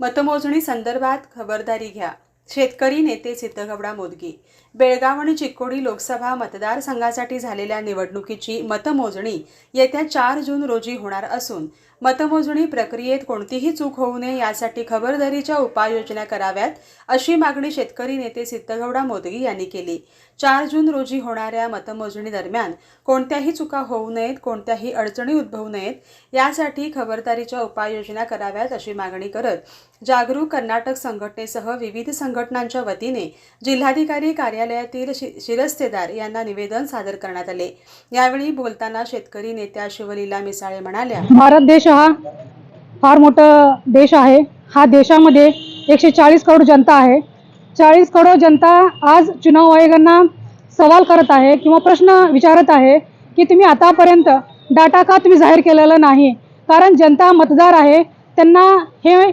मतमोजणी संदर्भात खबरदारी घ्या. शेतकरी नेते सिद्धगवडा मोदगी. बेळगाव आणि चिक्कोडी लोकसभा मतदारसंघासाठी झालेल्या निवडणुकीची मतमोजणी येत्या चार जून रोजी होणार असून मतमोजणी प्रक्रियेत कोणतीही चूक होऊ नये यासाठी खबरदारीच्या उपाययोजना कराव्यात अशी मागणी शेतकरी नेते सिद्धगौडा मोदगी यांनी केली. चार जून रोजी होणाऱ्या मतमोजणी दरम्यान कोणत्याही चुका होऊ नयेत कोणत्याही अडचणी उद्भवू नयेत यासाठी खबरदारीच्या उपाययोजना कराव्यात अशी मागणी करत जागरूक कर्नाटक संघटनेसह विविध संघटनांच्या वतीने जिल्हाधिकारी कार्यालयातील शि शिरस्तेदार यांना निवेदन सादर करण्यात आले. यावेळी बोलताना शेतकरी नेत्या शिवलीला मिसाळे म्हणाल्या भारत देश हा फार मोठा देश आहे. हा देशामध्ये एकशे चाळीस करोड जनता आहे. चाळीस करोड जनता आज चुनाव आयोगांना सवाल करत आहे किंवा प्रश्न विचारत आहे की तुम्ही आतापर्यंत डाटा का तुम्ही जाहीर केलेला नाही? कारण जनता मतदार आहे त्यांना हे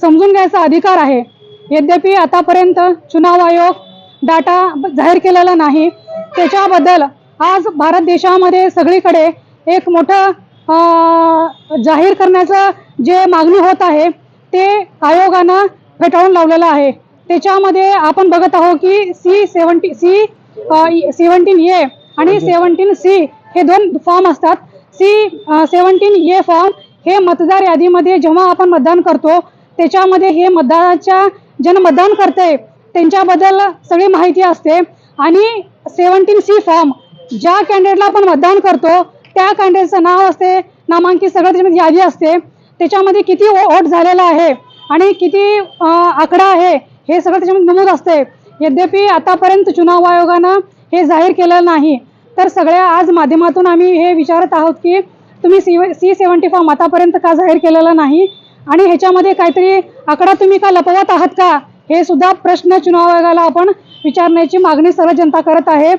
समजून घ्यायचा अधिकार आहे. यद्यपि आतापर्यंत चुनाव आयोग डाटा जाहीर केलेला नाही. त्याच्याबद्दल आज भारत देशामध्ये सगळीकडे एक मोठं जाहीर करण्याचं जे मागणी होत आहे ते आयोगानं फेटाळून लावलेलं आहे. त्याच्यामध्ये आपण बघत आहोत की C seventy C seventeen A आणि सेवन्टीन सी हे दोन फॉर्म असतात. सी सेवन्टीन ए फॉर्म हे मतदार यादीमध्ये जेव्हा आपण मतदान करतो त्याच्यामध्ये हे मतदाराच्या ज्यांना मतदान करते त्यांच्याबद्दल सगळी माहिती असते. आणि सेवन्टीन सी फॉर्म ज्या कॅन्डिडेटला आपण मतदान करतो त्या कॅन्डिडेटचं नाव असते नामांकित सगळं त्याच्यामध्ये यादी असते. त्याच्यामध्ये किती वोट झालेला आहे आणि किती आकडा आहे हे सगळं त्याच्यामध्ये नमूद असते. यद्यपि आतापर्यंत चुनाव आयोगानं हे जाहीर केलेलं नाही तर सगळ्या आज माध्यमातून आम्ही हे विचारत आहोत की तुम्ही सी सी सेवन्टी फॉर्म आतापर्यंत का जाहीर केलेला नाही? आणि ह्याच्यामध्ये काहीतरी आकडा तुम्ही का लपवत आहात का? हे सुद्धा प्रश्न चुनाव आयोगाला आपण विचारण्याची मागणी सर्व जनता करत आहे.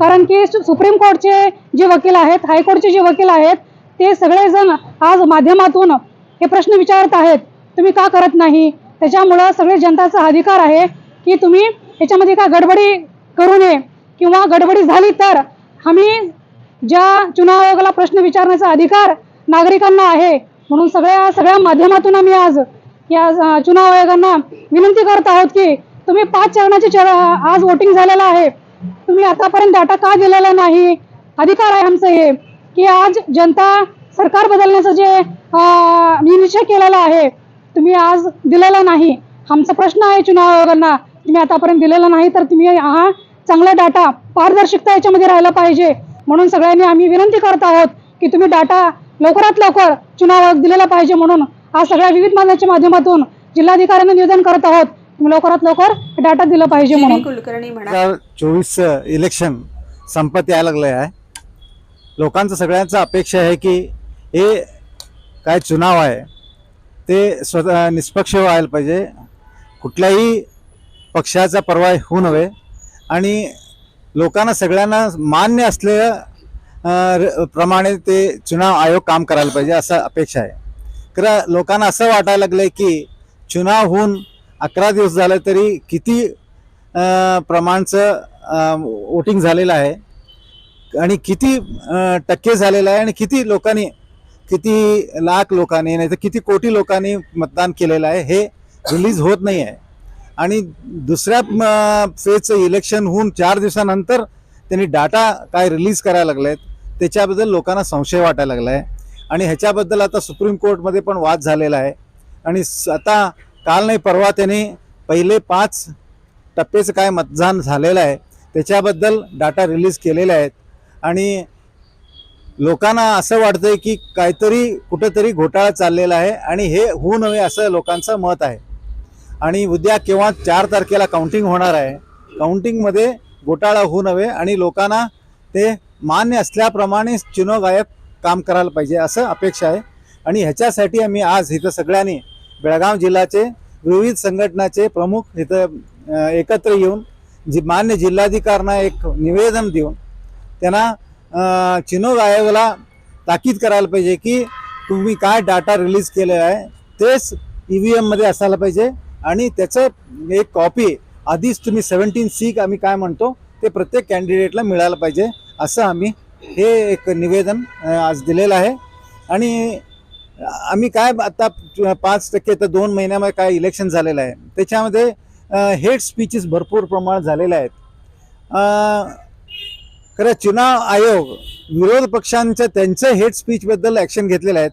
कारण की सु- सुप्रीम कोर्टचे जे वकील आहेत हायकोर्टचे जे वकील आहेत ते सगळेजण आज माध्यमातून हे प्रश्न विचारत आहेत. तुम्ही का करत नाही? त्याच्यामुळं सगळे जनताचा अधिकार आहे की तुम्ही याच्यामध्ये का गडबडी करू नये किंवा गडबडी झाली तर आम्ही ज्या चुनाव आयोगाला प्रश्न विचारण्याचा अधिकार नागरिकांना आहे म्हणून सगळ्या सगळ्या माध्यमातून आम्ही आज या चुनाव आयोगांना विनंती करत आहोत की तुम्ही पाच चरणाचे चर आज वोटिंग झालेलं आहे. तुम्ही आतापर्यंत डाटा का दिलेला नाही? अधिकार आहे आमचं हे की आज जनता सरकार बदलण्याचं जे निश्चय केलेला आहे तुम्ही आज दिलेला नाही. आमचा प्रश्न आहे चुनाव आयोगांना तुम्ही आतापर्यंत दिलेला नाही तर तुम्ही हा चांगला डाटा पारदर्शकता याच्यामध्ये राहायला पाहिजे. म्हणून सगळ्यांनी आम्ही विनंती करत आहोत की तुम्ही डाटा लवकरात लवकर चुनाव आयोग दिलेला पाहिजे म्हणून आज सगळ्या विविध माध्यमाच्या माध्यमातून जिल्हाधिकाऱ्यांना निवेदन करत आहोत. तुम्ही लवकरात लवकर डाटा दिला पाहिजे म्हणून. कुलकर्णी चोवीस इलेक्शन संपत यायला लागले आहे. लोकांचं सगळ्यांचं अपेक्षा आहे की हे काय चुनाव आहे ते स्वतः निष्पक्ष व्हायला पाहिजे. कुठल्याही पक्षाचा परवाय होऊ नये. आणि लोकांना सगळ्यांना मान्य असलेल्या प्रमाणे ते चुनाव आयोग काम करायला पाहिजे असं अपेक्षा आहे. खरं लोकांना असं वाटायला लागलंय की चुनाव होऊन अकरा दिवस झालं तरी किती प्रमाणचं वोटिंग झालेलं आहे आणि किती टक्के झालेलं आहे आणि किती लोकांनी किती लाख लोकांनी नाही तर किती कोटी लोकांनी मतदान केलेलं आहे हे रिलीज होत नाही आहे. आणि दुसऱ्या फेजचं इलेक्शन होऊन चार दिवसानंतर त्यांनी डाटा काय रिलीज करायला लागलेत त्याच्याबद्दल लोकांना संशय वाटायला लागला आहे आणि ह्याच्याबद्दल आता सुप्रीम कोर्टमध्ये पण वाद झालेला आहे. आणि स- आता काल नाही परवा त्यांनी पहिले पाच टप्पेचं काय मतदान झालेलं आहे त्याच्याबद्दल डाटा रिलीज केलेले आहेत. आणि लोकांना असं वाटतंय की काहीतरी कुठंतरी घोटाळा चाललेला आहे आणि हे होऊ नये असं लोकांचं मत आहे. आणि उद्या केव्हा चार तारखेला काउंटिंग होणार आहे काउंटिंगमध्ये घोटाळा होऊ नये आणि लोकांना ते मान्य असल्याप्रमाणे चिनो गायब काम करायला पाहिजे असं अपेक्षा आहे. आणि ह्याच्यासाठी आम्ही आज इथं सगळ्यांनी बेळगाव जिल्ह्याचे विविध संघटनाचे प्रमुख इथं एकत्र येऊन जी मान्य जिल्हाधिकाऱ्यांना एक निवेदन देऊन त्यांना अ, आयोगाला ताकीद करायला पाहिजे की तुम्ही काय डाटा रिलीज केलेला आहे तेच ई व्ही एममध्ये असायला पाहिजे. आणि त्याचं एक कॉपी आधीच तुम्ही सेवन्टीन सी आम्ही काय म्हणतो ते प्रत्येक कॅन्डिडेटला मिळालं पाहिजे असं आम्ही हे एक निवेदन आज दिलेलं आहे. आणि आम्ही काय आता पाच टक्के तर दोन महिन्यामध्ये काय इलेक्शन झालेलं आहे. त्याच्यामध्ये हेड स्पीचेस भरपूर प्रमाणात झालेल्या आहेत. खरं चुनाव आयोग विरोध पक्षांच्या त्यांच्या हेड स्पीचबद्दल ॲक्शन घेतलेलं आहेत.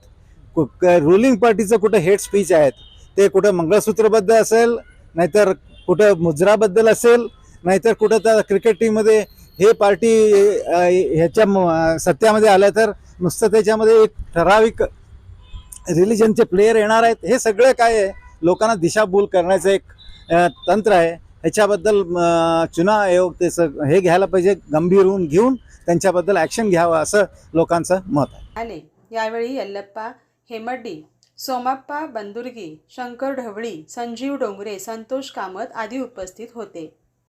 रुलिंग पार्टीचं कुठं हेड स्पीच आहेत ते कुठं मंगळसूत्रबद्दल असेल नाहीतर कुठं मुजराबद्दल असेल नाहीतर कुठं त्या क्रिकेट टीममध्ये हे पार्टी ह्याच्या सत्यामध्ये आलं तर नुसतं त्याच्यामध्ये एक ठराविक रिलिजनचे प्लेयर येणार आहेत. हे सगळं काय आहे? लोकांना दिशाभूल करण्याचं एक तंत्र आहे. ह्याच्याबद्दल चुनाव आयोग ते सग हे घ्यायला पाहिजे गंभीर होऊन घेऊन त्यांच्याबद्दल ॲक्शन घ्यावं असं लोकांचं मत आहे. आले. यावेळी यल्लप्पा हेमड्डी सोमाप्पा बंदुर्गी शंकर ढवळी संजीव डोंगरे संतोष कामत आदी उपस्थित होते.